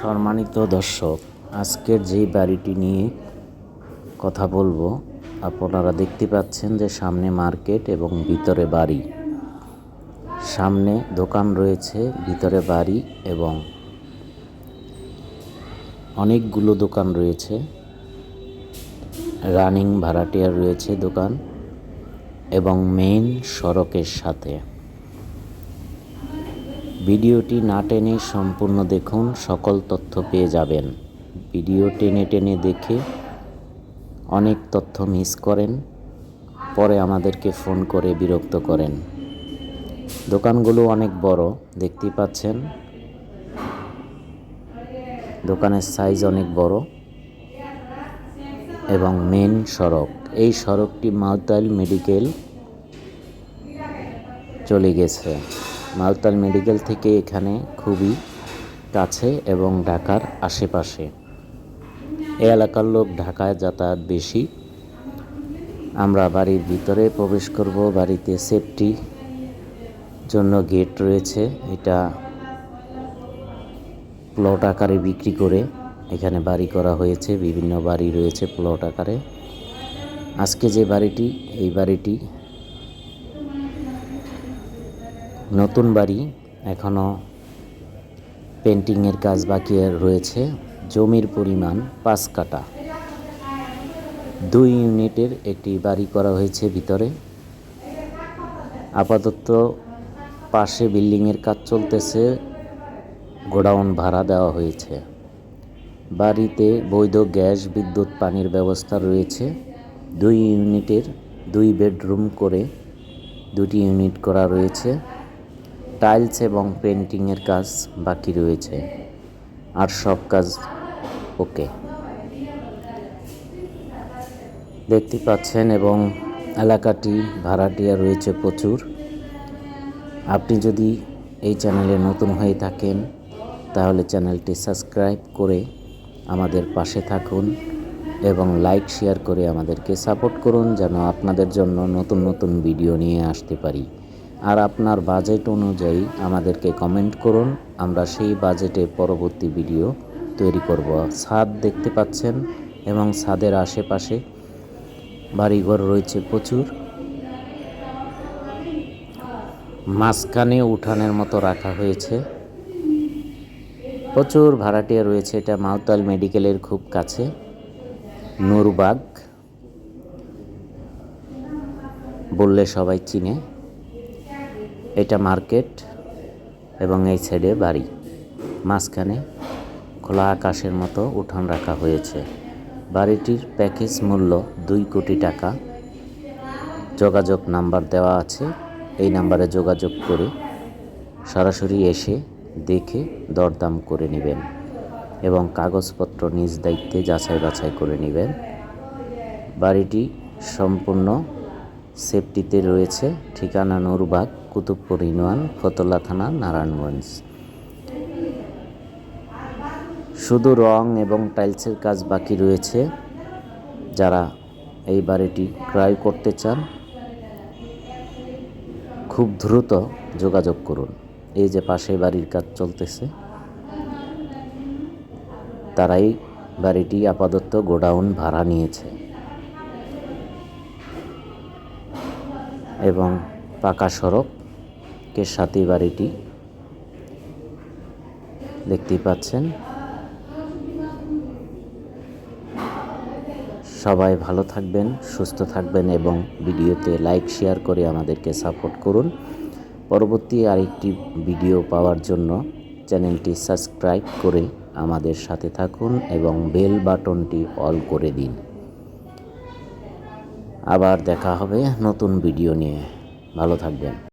সম্মানিত দর্শক, আজকের যেই বাড়িটি নিয়ে কথা বলব, আপনারা দেখতে পাচ্ছেন যে সামনে মার্কেট এবং ভিতরে বাড়ি। সামনে দোকান রয়েছে, ভিতরে বাড়ি এবং অনেকগুলো দোকান রয়েছে। রানিং ভাড়াটিয়ার রয়েছে দোকান এবং মেইন সড়কের সাথে। ভিডিওটি না টেনে সম্পূর্ণ দেখুন, সকল তথ্য পেয়ে যাবেন। ভিডিও টেনে টেনে দেখে অনেক তথ্য মিস করেন, পরে আমাদেরকে ফোন করে বিরক্ত করেন। দোকানগুলো অনেক বড়, দেখতেই পাচ্ছেন। দোকানের সাইজ অনেক বড় এবং মেন সড়ক। এই সড়কটি মালতাল মেডিকেল চলে গেছে। মালতাল মেডিকেল থেকে এখানে খুবই কাছে এবং ঢাকার আশেপাশে। এ এলাকার লোক ঢাকায় যাতায়াত বেশি। আমরা বাড়ির ভিতরে প্রবেশ করব, বাড়িতে সেফটি জন্য গেট রয়েছে। এটা প্লট আকারে বিক্রি করে এখানে বাড়ি করা হয়েছে। বিভিন্ন বাড়ি রয়েছে প্লট আকারে। আজকে যে বাড়িটি, এই বাড়িটি নতুন বাড়ি এখনও পেন্টিংয়ের কাজ বাকি রয়েছে। জমির পরিমাণ পাঁচ কাটা দুই ইউনিটের একটি বাড়ি করা হয়েছে ভিতরে। আপাতত পাশে বিল্ডিংয়ের কাজ চলতেছে। গোডাউন ভাড়া দেওয়া হয়েছে। বাড়িতে বৈধ গ্যাস, বিদ্যুৎ, পানির ব্যবস্থা রয়েছে। দুই ইউনিটের দুই বেডরুম করে দুটি ইউনিট করা রয়েছে। টাইলস এবং পেন্টিংয়ের কাজ বাকি রয়েছে। আর সব কাজ ওকে। দেখতে পাচ্ছেন এবং এলাকাটি, ভাড়াটিয়া রয়েছে প্রচুর। আপনি যদি এই চ্যানেলে নতুন হয়ে থাকেন, তাহলে চ্যানেলটি সাবস্ক্রাইব করে আমাদের পাশে থাকুন এবং লাইক, শেয়ার করে আমাদেরকে সাপোর্ট করুন যেন আপনাদের জন্য নতুন নতুন ভিডিও নিয়ে আসতে পারি। আর আপনার বাজেট অনুযায়ী আমাদেরকে কমেন্ট করুন। আমরা সেই বাজেটে পরবর্তী ভিডিও তৈরি করব। ছাদ দেখতে পাচ্ছেন এবং ছাদের আশেপাশে বাড়িঘর রয়েছে প্রচুর। মাঝখানে উঠানের মতো রাখা হয়েছে। প্রচুর ভাড়াটিয়া রয়েছে। এটা মাউতাল মেডিকেলের খুব কাছে। নুরবাগ। বললে সবাই চিনে। এটা মার্কেট এবং এই সাইডে বাড়ি। মাঝখানে খোলা আকাশের মতো উঠান রাখা হয়েছে। বাড়িটির প্যাকেজ মূল্য দুই কোটি টাকা। যোগাযোগ নাম্বার দেওয়া আছে। এই নাম্বারে যোগাযোগ করে সরাসরি এসে দেখে দরদাম করে নেবেন এবং কাগজপত্র নিজ দায়িত্বে যাচাই বাছাই করে নেবেন। বাড়িটি সম্পূর্ণ সেফটিতে রয়েছে। ঠিকানা নুরবাগ কুতুবপুর ইউনিয়ন ফতলা থানা, নারায়ণগঞ্জ। শুধু রং এবং টাইলসের কাজ বাকি রয়েছে। যারা এই বাড়িটি ক্রয় করতে চান, খুব দ্রুত যোগাযোগ করুন। এই যে পাশে বাড়ির কাজ চলতেছে, তারাই বাড়িটি আপাতত গোডাউন ভাড়া নিয়েছে। এবং পাকা সড়কের সাথে বাড়িটি দেখতেই পাচ্ছেন। সবাই ভালো থাকবেন, সুস্থ থাকবেন এবং ভিডিওতে লাইক, শেয়ার করে আমাদেরকে সাপোর্ট করুন। পরবর্তী আরেকটি ভিডিও পাওয়ার জন্য চ্যানেলটি সাবস্ক্রাইব করে আমাদের সাথে থাকুন এবং বেল বাটনটি অল করে দিন। আবার দেখা হবে নতুন ভিডিও নিয়ে। ভালো থাকবেন।